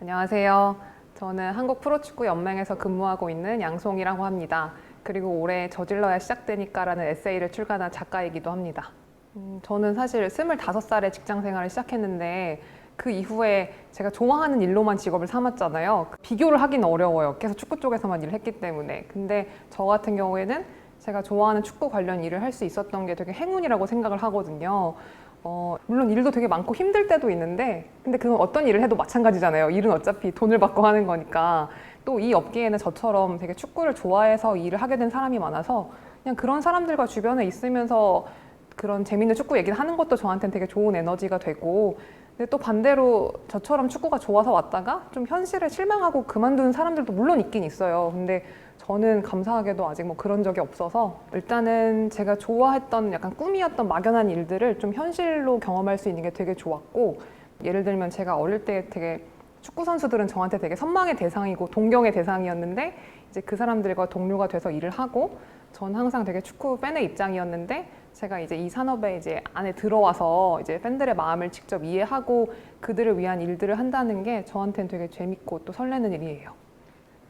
안녕하세요. 저는 한국 프로축구 연맹에서 근무하고 있는 양송이라고 합니다. 그리고 올해 저질러야 시작되니까라는 에세이를 출간한 작가이기도 합니다. 음, 저는 사실 25살에 직장 생활을 시작했는데 그 이후에 제가 좋아하는 일로만 직업을 삼았잖아요. 비교를 하긴 어려워요. 계속 축구 쪽에서만 일을 했기 때문에. 근데 저 같은 경우에는 제가 좋아하는 축구 관련 일을 할 수 있었던 게 되게 행운이라고 생각을 하거든요. 어, 물론 일도 되게 많고 힘들 때도 있는데, 근데 그건 어떤 일을 해도 마찬가지잖아요. 일은 어차피 돈을 받고 하는 거니까. 또 이 업계에는 저처럼 되게 축구를 좋아해서 일을 하게 된 사람이 많아서 그냥 그런 사람들과 주변에 있으면서 그런 재밌는 축구 얘기를 하는 것도 저한테는 되게 좋은 에너지가 되고 근데 또 반대로 저처럼 축구가 좋아서 왔다가 좀 현실에 실망하고 그만두는 사람들도 물론 있긴 있어요. 근데 저는 감사하게도 아직 뭐 그런 적이 없어서 일단은 제가 좋아했던 약간 꿈이었던 막연한 일들을 좀 현실로 경험할 수 있는 게 되게 좋았고 예를 들면 제가 어릴 때 되게 축구 선수들은 저한테 되게 선망의 대상이고 동경의 대상이었는데 이제 그 사람들과 동료가 돼서 일을 하고 전 항상 되게 축구 팬의 입장이었는데 제가 이제 이 산업에 이제 안에 들어와서 이제 팬들의 마음을 직접 이해하고 그들을 위한 일들을 한다는 게 저한테는 되게 재밌고 또 설레는 일이에요.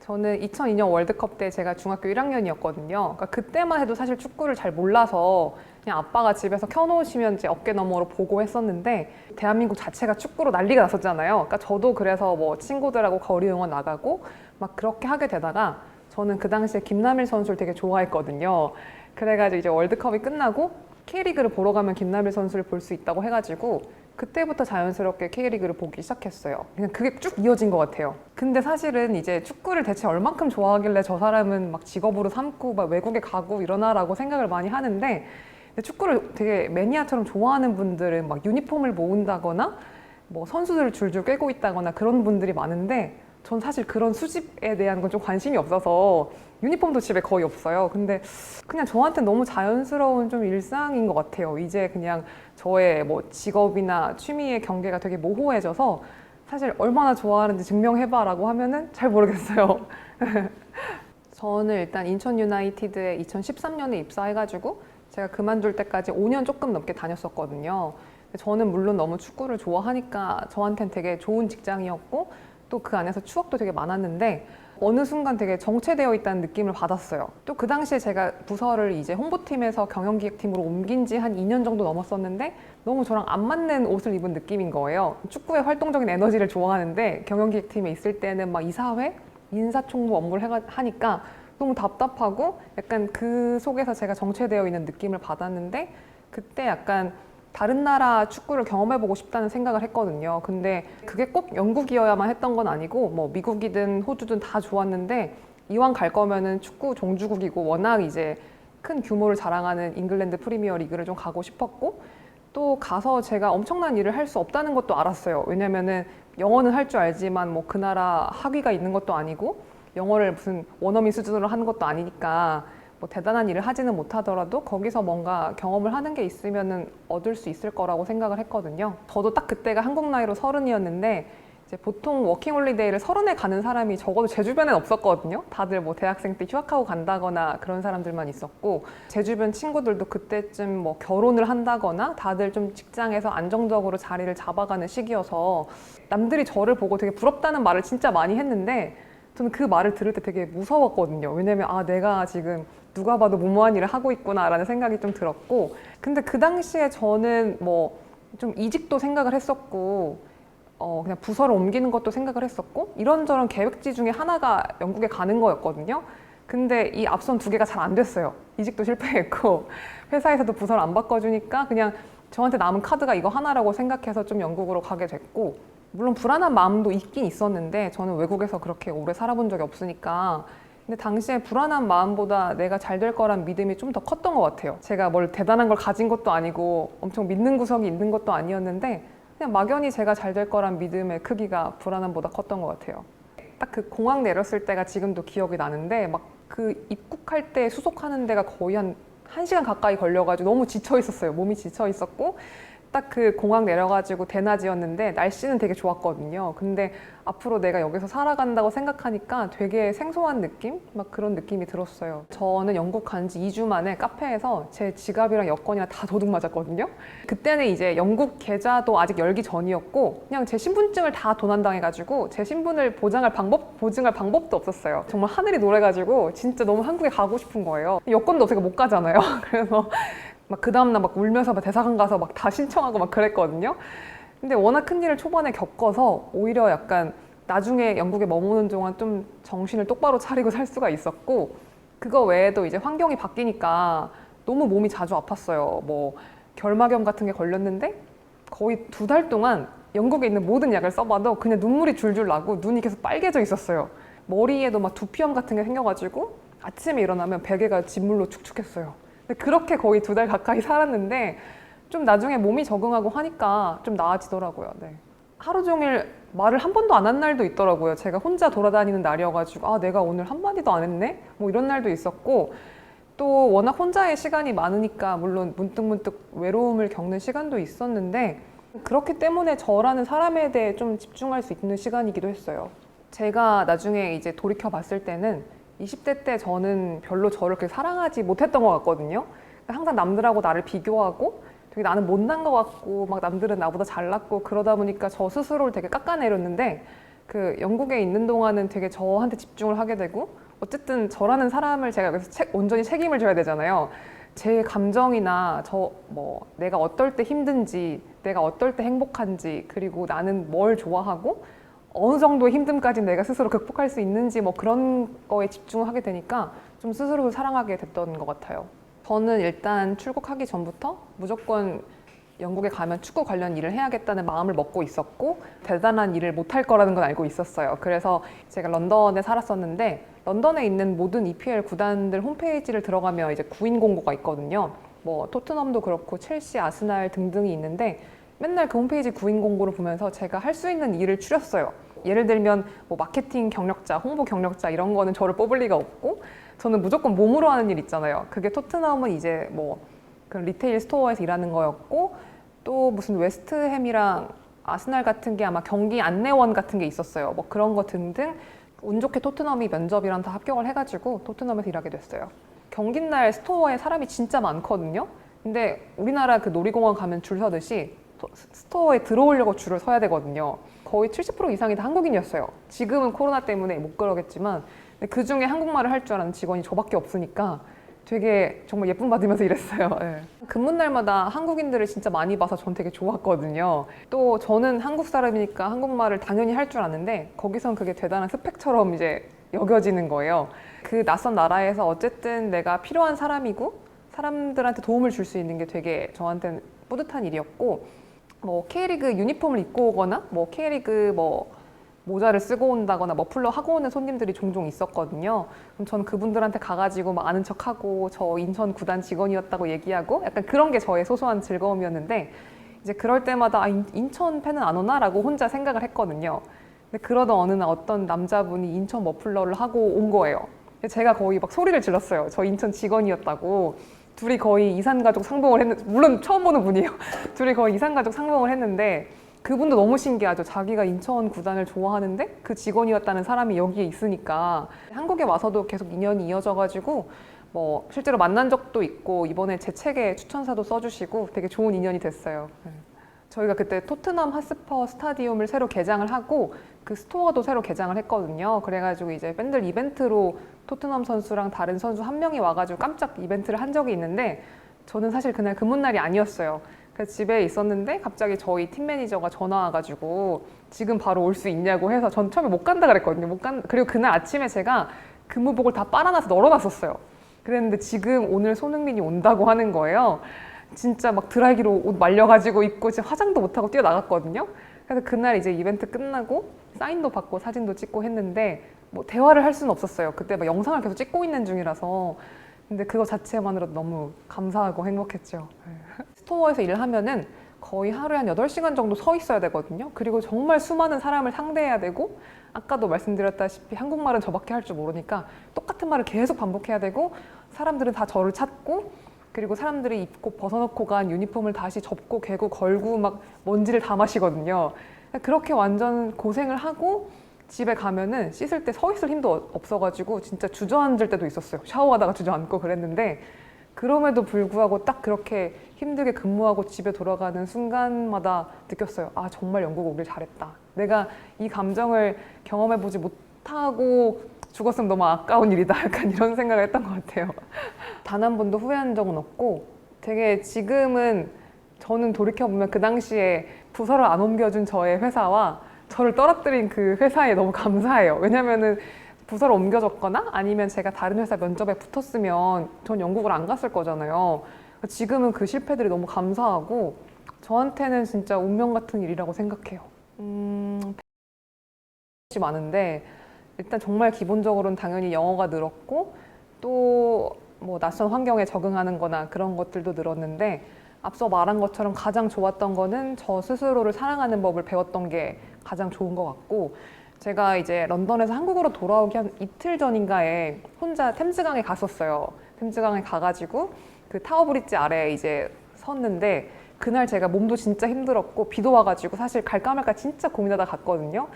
저는 2002년 월드컵 때 제가 중학교 1학년이었거든요. 그러니까 그때만 해도 사실 축구를 잘 몰라서 그냥 아빠가 집에서 켜놓으시면 이제 어깨 너머로 보고 했었는데 대한민국 자체가 축구로 난리가 났었잖아요. 그러니까 저도 그래서 뭐 친구들하고 거리 응원 나가고 막 그렇게 하게 되다가 저는 그 당시에 김남일 선수를 되게 좋아했거든요. 그래가지고 이제 월드컵이 끝나고 K리그를 보러 가면 김남일 선수를 볼 수 있다고 해가지고 그때부터 자연스럽게 K리그를 보기 시작했어요. 그냥 그게 쭉 이어진 것 같아요. 근데 사실은 이제 축구를 대체 얼만큼 좋아하길래 저 사람은 막 직업으로 삼고 막 외국에 가고 이러나라고 생각을 많이 하는데 축구를 되게 매니아처럼 좋아하는 분들은 막 유니폼을 모은다거나 뭐 선수들을 줄줄 꿰고 있다거나 그런 분들이 많은데 전 사실 그런 수집에 대한 건 좀 관심이 없어서 유니폼도 집에 거의 없어요. 근데 그냥 저한테 너무 자연스러운 좀 일상인 것 같아요. 이제 그냥 저의 뭐 직업이나 취미의 경계가 되게 모호해져서 사실 얼마나 좋아하는지 증명해봐라고 하면은 잘 모르겠어요. 저는 일단 인천 유나이티드에 2013년에 입사해가지고 제가 그만둘 때까지 5년 조금 넘게 다녔었거든요. 저는 물론 너무 축구를 좋아하니까 저한테는 되게 좋은 직장이었고 또 그 안에서 추억도 되게 많았는데 어느 순간 되게 정체되어 있다는 느낌을 받았어요. 또 그 당시에 제가 부서를 이제 홍보팀에서 경영기획팀으로 옮긴 지 한 2년 정도 넘었었는데 너무 저랑 안 맞는 옷을 입은 느낌인 거예요. 축구의 활동적인 에너지를 좋아하는데 경영기획팀에 있을 때는 막 이사회, 인사총무 업무를 해가- 하니까 너무 답답하고 약간 그 속에서 제가 정체되어 있는 느낌을 받았는데 그때 약간 다른 나라 축구를 경험해보고 싶다는 생각을 했거든요. 근데 그게 꼭 영국이어야만 했던 건 아니고 뭐 미국이든 호주든 다 좋았는데 이왕 갈 거면은 축구 종주국이고 워낙 이제 큰 규모를 자랑하는 잉글랜드 프리미어 리그를 좀 가고 싶었고 또 가서 제가 엄청난 일을 할 수 없다는 것도 알았어요. 왜냐면은 영어는 할 줄 알지만 뭐 그 나라 학위가 있는 것도 아니고 영어를 무슨 원어민 수준으로 하는 것도 아니니까 뭐 대단한 일을 하지는 못하더라도 거기서 뭔가 경험을 하는 게 있으면은 얻을 수 있을 거라고 생각을 했거든요. 저도 딱 그때가 한국 나이로 서른이었는데 이제 보통 워킹홀리데이를 서른에 가는 사람이 적어도 제 주변엔 없었거든요. 다들 뭐 대학생 때 휴학하고 간다거나 그런 사람들만 있었고 제 주변 친구들도 그때쯤 뭐 결혼을 한다거나 다들 좀 직장에서 안정적으로 자리를 잡아가는 시기여서 남들이 저를 보고 되게 부럽다는 말을 진짜 많이 했는데 저는 그 말을 들을 때 되게 무서웠거든요. 왜냐면 아 내가 지금 누가 봐도 무모한 일을 하고 있구나라는 생각이 좀 들었고 근데 그 당시에 저는 뭐 좀 이직도 생각을 했었고 어 그냥 부서를 옮기는 것도 생각을 했었고 이런저런 계획지 중에 하나가 영국에 가는 거였거든요. 근데 이 앞선 두 개가 잘 안 됐어요. 이직도 실패했고 회사에서도 부서를 안 바꿔주니까 그냥 저한테 남은 카드가 이거 하나라고 생각해서 좀 영국으로 가게 됐고 물론 불안한 마음도 있긴 있었는데 저는 외국에서 그렇게 오래 살아본 적이 없으니까 근데 당시에 불안한 마음보다 내가 잘 될 거란 믿음이 좀 더 컸던 것 같아요. 제가 뭘 대단한 걸 가진 것도 아니고 엄청 믿는 구석이 있는 것도 아니었는데 그냥 막연히 제가 잘 될 거란 믿음의 크기가 불안함보다 컸던 것 같아요. 딱 그 공항 내렸을 때가 지금도 기억이 나는데 막 그 입국할 때 수속하는 데가 거의 한 1시간 가까이 걸려가지고 너무 지쳐 있었어요. 몸이 지쳐 있었고 딱 그 공항 내려가지고 대낮이었는데 날씨는 되게 좋았거든요. 근데 앞으로 내가 여기서 살아간다고 생각하니까 되게 생소한 느낌? 막 그런 느낌이 들었어요. 저는 영국 간 지 2주 만에 카페에서 제 지갑이랑 여권이랑 다 도둑 맞았거든요. 그때는 이제 영국 계좌도 아직 열기 전이었고 그냥 제 신분증을 다 도난당해가지고 제 신분을 보장할 방법, 보증할 방법도 없었어요. 정말 하늘이 노래가지고 진짜 너무 한국에 가고 싶은 거예요. 여권도 없으니까 못 가잖아요. 그래서 막 그 다음날 막 울면서 막 대사관 가서 막 다 신청하고 막 그랬거든요. 근데 워낙 큰 일을 초반에 겪어서 오히려 약간 나중에 영국에 머무는 동안 좀 정신을 똑바로 차리고 살 수가 있었고 그거 외에도 이제 환경이 바뀌니까 너무 몸이 자주 아팠어요. 뭐 결막염 같은 게 걸렸는데 거의 두 달 동안 영국에 있는 모든 약을 써봐도 그냥 눈물이 줄줄 나고 눈이 계속 빨개져 있었어요. 머리에도 막 두피염 같은 게 생겨가지고 아침에 일어나면 베개가 진물로 축축했어요. 그렇게 거의 두 달 가까이 살았는데 좀 나중에 몸이 적응하고 하니까 좀 나아지더라고요. 네. 하루 종일 말을 한 번도 안 한 날도 있더라고요. 제가 혼자 돌아다니는 날이어가지고 아 내가 오늘 한 마디도 안 했네? 뭐 이런 날도 있었고 또 워낙 혼자의 시간이 많으니까 물론 문득문득 외로움을 겪는 시간도 있었는데 그렇기 때문에 저라는 사람에 대해 좀 집중할 수 있는 시간이기도 했어요. 제가 나중에 이제 돌이켜 봤을 때는 20대 때 저는 별로 저를 그렇게 사랑하지 못했던 것 같거든요. 항상 남들하고 나를 비교하고 되게 나는 못난 것 같고 막 남들은 나보다 잘났고 그러다 보니까 저 스스로를 되게 깎아내렸는데 그 영국에 있는 동안은 되게 저한테 집중을 하게 되고 어쨌든 저라는 사람을 제가 여기서 책- 온전히 책임을 져야 되잖아요. 제 감정이나 저 뭐 내가 어떨 때 힘든지 내가 어떨 때 행복한지 그리고 나는 뭘 좋아하고 어느 정도의 힘듦까지 내가 스스로 극복할 수 있는지 뭐 그런 거에 집중을 하게 되니까 좀 스스로를 사랑하게 됐던 것 같아요. 저는 일단 출국하기 전부터 무조건 영국에 가면 축구 관련 일을 해야겠다는 마음을 먹고 있었고 대단한 일을 못할 거라는 건 알고 있었어요. 그래서 제가 런던에 살았었는데 런던에 있는 모든 EPL 구단들 홈페이지를 들어가면 이제 구인 공고가 있거든요. 뭐 토트넘도 그렇고 첼시, 아스날 등등이 있는데 맨날 그 홈페이지 구인 공고를 보면서 제가 할 수 있는 일을 추렸어요. 예를 들면 뭐 마케팅 경력자, 홍보 경력자 이런 거는 저를 뽑을 리가 없고 저는 무조건 몸으로 하는 일 있잖아요. 그게 토트넘은 이제 뭐 그런 리테일 스토어에서 일하는 거였고 또 무슨 웨스트햄이랑 아스날 같은 게 아마 경기 안내원 같은 게 있었어요. 뭐 그런 거 등등 운 좋게 토트넘이 면접이랑 다 합격을 해가지고 토트넘에서 일하게 됐어요. 경기 날 스토어에 사람이 진짜 많거든요. 근데 우리나라 그 놀이공원 가면 줄 서듯이 또 스토어에 들어오려고 줄을 서야 되거든요. 거의 70% 이상이 다 한국인이었어요. 지금은 코로나 때문에 못 그러겠지만 그 중에 한국말을 할 줄 아는 직원이 저밖에 없으니까 되게 정말 예쁨 받으면서 일했어요. 예. 근무 날마다 한국인들을 진짜 많이 봐서 전 되게 좋았거든요. 또 저는 한국 사람이니까 한국말을 당연히 할 줄 아는데 거기선 그게 대단한 스펙처럼 이제 여겨지는 거예요. 그 낯선 나라에서 어쨌든 내가 필요한 사람이고 사람들한테 도움을 줄 수 있는 게 되게 저한테는 뿌듯한 일이었고 뭐 K리그 유니폼을 입고 오거나 뭐 K리그 뭐 모자를 쓰고 온다거나 머플러 하고 오는 손님들이 종종 있었거든요. 그럼 저는 그분들한테 가가지고 막 아는 척하고 저 인천 구단 직원이었다고 얘기하고 약간 그런 게 저의 소소한 즐거움이었는데 이제 그럴 때마다 아, 인- 인천 팬은 안 오나라고 혼자 생각을 했거든요. 근데 그러던 어느 날 어떤 남자분이 인천 머플러를 하고 온 거예요. 제가 거의 막 소리를 질렀어요. 저 인천 직원이었다고. 둘이 거의 이산가족 상봉을 했는 물론 처음 보는 분이에요. 둘이 거의 이산가족 상봉을 했는데 그분도 너무 신기하죠. 자기가 인천 구단을 좋아하는데 그 직원이었다는 사람이 여기에 있으니까 한국에 와서도 계속 인연이 이어져가지고 뭐 실제로 만난 적도 있고 이번에 제 책에 추천사도 써주시고 되게 좋은 인연이 됐어요. 네. 저희가 그때 토트넘 핫스퍼 스타디움을 새로 개장을 하고 그 스토어도 새로 개장을 했거든요. 그래가지고 이제 팬들 이벤트로 토트넘 선수랑 다른 선수 한 명이 와가지고 깜짝 이벤트를 한 적이 있는데 저는 사실 그날 근무 날이 아니었어요. 그래서 집에 있었는데 갑자기 저희 팀 매니저가 전화 와가지고 지금 바로 올 수 있냐고 해서 전 처음에 못 간다 그랬거든요. 못 간. 그리고 그날 아침에 제가 근무복을 다 빨아놔서 널어놨었어요. 그랬는데 지금 오늘 손흥민이 온다고 하는 거예요. 진짜 막 드라이기로 옷 말려가지고 입고 지금 화장도 못하고 뛰어나갔거든요. 그래서 그날 이제 이벤트 끝나고 사인도 받고 사진도 찍고 했는데 뭐 대화를 할 수는 없었어요. 그때 막 영상을 계속 찍고 있는 중이라서. 근데 그거 자체만으로도 너무 감사하고 행복했죠. 네. 스토어에서 일하면은 거의 하루에 한 8시간 정도 서 있어야 되거든요. 그리고 정말 수많은 사람을 상대해야 되고 아까도 말씀드렸다시피 한국말은 저밖에 할 줄 모르니까 똑같은 말을 계속 반복해야 되고 사람들은 다 저를 찾고 그리고 사람들이 입고 벗어놓고 간 유니폼을 다시 접고 개고 걸고 막 먼지를 다 마시거든요. 그렇게 완전 고생을 하고 집에 가면은 씻을 때 서 있을 힘도 어- 없어가지고 진짜 주저앉을 때도 있었어요. 샤워하다가 주저앉고 그랬는데 그럼에도 불구하고 딱 그렇게 힘들게 근무하고 집에 돌아가는 순간마다 느꼈어요. 아 정말 영국 오길 잘했다. 내가 이 감정을 경험해보지 못하고 죽었으면 너무 아까운 일이다. 약간 이런 생각을 했던 것 같아요. 단 한 번도 후회한 적은 없고 되게 지금은 저는 돌이켜보면 그 당시에 부서를 안 옮겨준 저의 회사와 저를 떨어뜨린 그 회사에 너무 감사해요. 왜냐면은 부서를 옮겨줬거나 아니면 제가 다른 회사 면접에 붙었으면 전 영국을 안 갔을 거잖아요. 지금은 그 실패들이 너무 감사하고 저한테는 진짜 운명 같은 일이라고 생각해요. 음, 많은데 일단 정말 기본적으로는 당연히 영어가 늘었고 또 뭐 낯선 환경에 적응하는 거나 그런 것들도 늘었는데 앞서 말한 것처럼 가장 좋았던 거는 저 스스로를 사랑하는 법을 배웠던 게 가장 좋은 것 같고 제가 이제 런던에서 한국으로 돌아오기 한 이틀 전인가에 혼자 템즈강에 갔었어요. 템즈강에 가가지고 그 타워 브릿지 아래에 이제 섰는데 그날 제가 몸도 진짜 힘들었고 비도 와가지고 사실 갈까 말까 진짜 고민하다 갔거든요.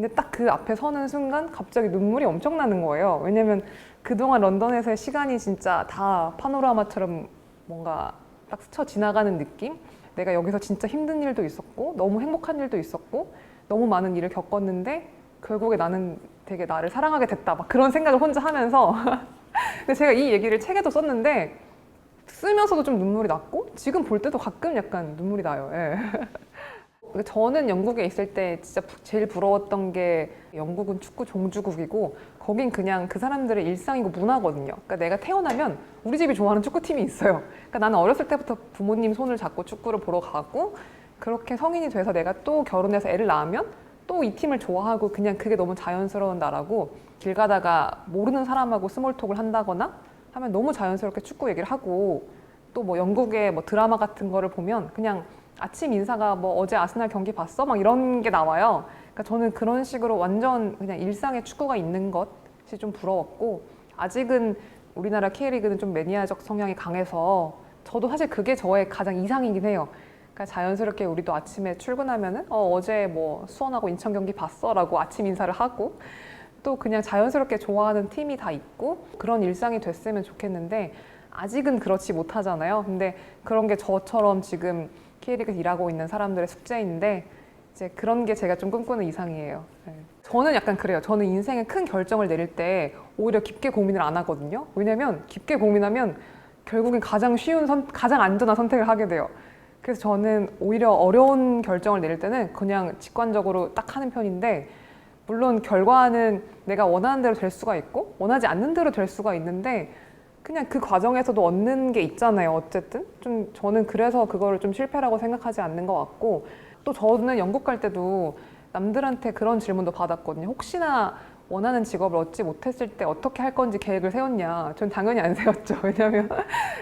근데 딱 그 앞에 서는 순간 갑자기 눈물이 엄청 나는 거예요. 왜냐면 그동안 런던에서의 시간이 진짜 다 파노라마처럼 뭔가 딱 스쳐 지나가는 느낌? 내가 여기서 진짜 힘든 일도 있었고, 너무 행복한 일도 있었고, 너무 많은 일을 겪었는데, 결국에 나는 되게 나를 사랑하게 됐다. 막 그런 생각을 혼자 하면서. 근데 제가 이 얘기를 책에도 썼는데, 쓰면서도 좀 눈물이 났고, 지금 볼 때도 가끔 약간 눈물이 나요. 예. 저는 영국에 있을 때 진짜 부- 제일 부러웠던 게 영국은 축구 종주국이고 거긴 그냥 그 사람들의 일상이고 문화거든요. 그러니까 내가 태어나면 우리 집이 좋아하는 축구팀이 있어요. 그러니까 나는 어렸을 때부터 부모님 손을 잡고 축구를 보러 가고 그렇게 성인이 돼서 내가 또 결혼해서 애를 낳으면 또 이 팀을 좋아하고 그냥 그게 너무 자연스러운 나라고 길 가다가 모르는 사람하고 스몰톡을 한다거나 하면 너무 자연스럽게 축구 얘기를 하고 또 뭐 영국의 뭐 드라마 같은 거를 보면 그냥 아침 인사가 뭐 어제 아스날 경기 봤어? 막 이런 게 나와요. 그러니까 저는 그런 식으로 완전 그냥 일상에 축구가 있는 것이 좀 부러웠고 아직은 우리나라 K리그는 좀 매니아적 성향이 강해서 저도 사실 그게 저의 가장 이상이긴 해요. 그러니까 자연스럽게 우리도 아침에 출근하면은 어, 어제 뭐 수원하고 인천 경기 봤어라고 아침 인사를 하고 또 그냥 자연스럽게 좋아하는 팀이 다 있고 그런 일상이 됐으면 좋겠는데 아직은 그렇지 못하잖아요. 근데 그런 게 저처럼 지금 K리그 일하고 있는 사람들의 숙제인데 이제 그런 게 제가 좀 꿈꾸는 이상이에요. 네. 저는 약간 그래요. 저는 인생에 큰 결정을 내릴 때 오히려 깊게 고민을 안 하거든요. 왜냐면 깊게 고민하면 결국엔 가장 쉬운 선, 가장 안전한 선택을 하게 돼요. 그래서 저는 오히려 어려운 결정을 내릴 때는 그냥 직관적으로 딱 하는 편인데 물론 결과는 내가 원하는 대로 될 수가 있고 원하지 않는 대로 될 수가 있는데 그냥 그 과정에서도 얻는 게 있잖아요. 어쨌든 좀 저는 그래서 그거를 좀 실패라고 생각하지 않는 것 같고 또 저는 영국 갈 때도 남들한테 그런 질문도 받았거든요. 혹시나 원하는 직업을 얻지 못했을 때 어떻게 할 건지 계획을 세웠냐? 전 당연히 안 세웠죠. 왜냐하면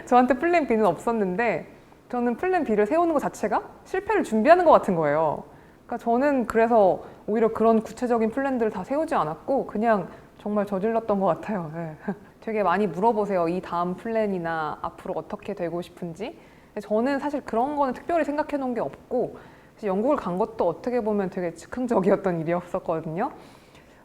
저한테 플랜 B는 없었는데 저는 플랜 B를 세우는 것 자체가 실패를 준비하는 것 같은 거예요. 그러니까 저는 그래서 오히려 그런 구체적인 플랜들을 다 세우지 않았고 그냥 정말 저질렀던 것 같아요. 예. 되게 많이 물어보세요. 이 다음 플랜이나 앞으로 어떻게 되고 싶은지. 저는 사실 그런 거는 특별히 생각해 놓은 게 없고 영국을 간 것도 어떻게 보면 되게 즉흥적이었던 일이었었거든요.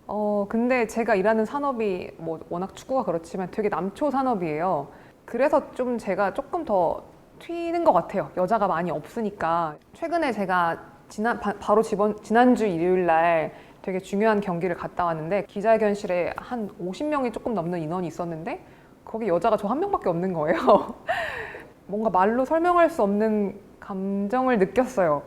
어, 근데 제가 일하는 산업이 뭐 워낙 축구가 그렇지만 되게 남초 산업이에요. 그래서 좀 제가 조금 더 튀는 것 같아요. 여자가 많이 없으니까. 최근에 제가 지난, 바, 바로 지번, 지난주 일요일 날 되게 중요한 경기를 갔다 왔는데 기자회견실에 한 50명이 조금 넘는 인원이 있었는데 거기 여자가 저 한 명밖에 없는 거예요. 뭔가 말로 설명할 수 없는 감정을 느꼈어요.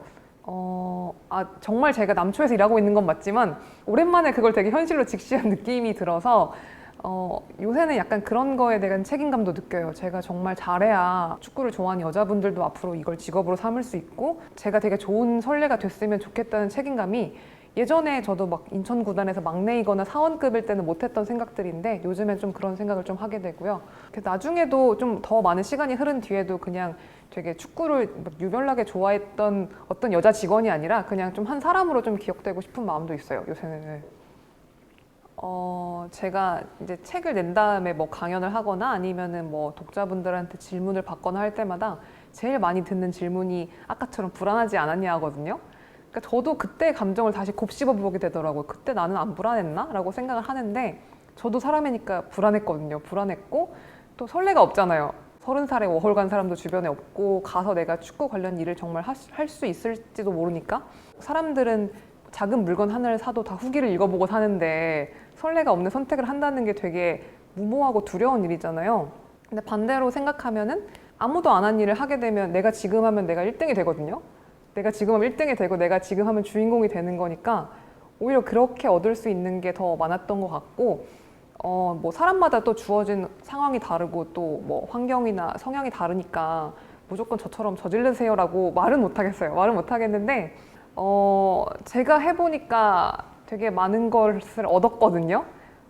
어, 아, 정말 제가 남초에서 일하고 있는 건 맞지만 오랜만에 그걸 되게 현실로 직시한 느낌이 들어서 어, 요새는 약간 그런 거에 대한 책임감도 느껴요. 제가 정말 잘해야 축구를 좋아하는 여자분들도 앞으로 이걸 직업으로 삼을 수 있고 제가 되게 좋은 선례가 됐으면 좋겠다는 책임감이 예전에 저도 막 인천 구단에서 막내이거나 사원급일 때는 못했던 생각들인데 요즘엔 좀 그런 생각을 좀 하게 되고요. 나중에도 좀 더 많은 시간이 흐른 뒤에도 그냥 되게 축구를 막 유별나게 좋아했던 어떤 여자 직원이 아니라 그냥 좀 한 사람으로 좀 기억되고 싶은 마음도 있어요. 요새는. 네. 어, 제가 이제 책을 낸 다음에 뭐 강연을 하거나 아니면은 뭐 독자분들한테 질문을 받거나 할 때마다 제일 많이 듣는 질문이 아까처럼 불안하지 않았냐 하거든요. 그러니까 저도 그때 감정을 다시 곱씹어 보게 되더라고요. 그때 나는 안 불안했나? 라고 생각을 하는데 저도 사람이니까 불안했거든요. 불안했고 또 설레가 없잖아요. 서른 살에 워홀 간 사람도 주변에 없고 가서 내가 축구 관련 일을 정말 할 수 있을지도 모르니까 사람들은 작은 물건 하나를 사도 다 후기를 읽어보고 사는데 설레가 없는 선택을 한다는 게 되게 무모하고 두려운 일이잖아요. 근데 반대로 생각하면은 아무도 안 한 일을 하게 되면 내가 지금 하면 내가 1등이 되거든요. 내가 지금 하면 1등이 되고 내가 지금 하면 주인공이 되는 거니까 오히려 그렇게 얻을 수 있는 게 더 많았던 것 같고 어, 뭐 사람마다 또 주어진 상황이 다르고 또 뭐 환경이나 성향이 다르니까 무조건 저처럼 저지르세요라고 말은 못 하겠어요. 말은 못 하겠는데 어, 제가 해보니까 되게 많은 것을 얻었거든요.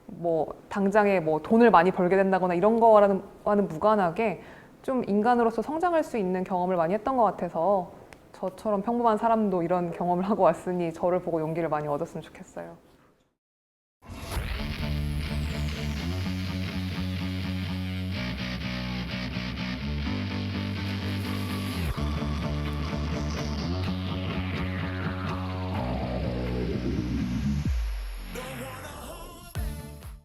뭐 당장에 뭐 돈을 많이 벌게 된다거나 이런 거와는 와는 무관하게 좀 인간으로서 성장할 수 있는 경험을 많이 했던 것 같아서 저처럼 평범한 사람도 이런 경험을 하고 왔으니 저를 보고 용기를 많이 얻었으면 좋겠어요.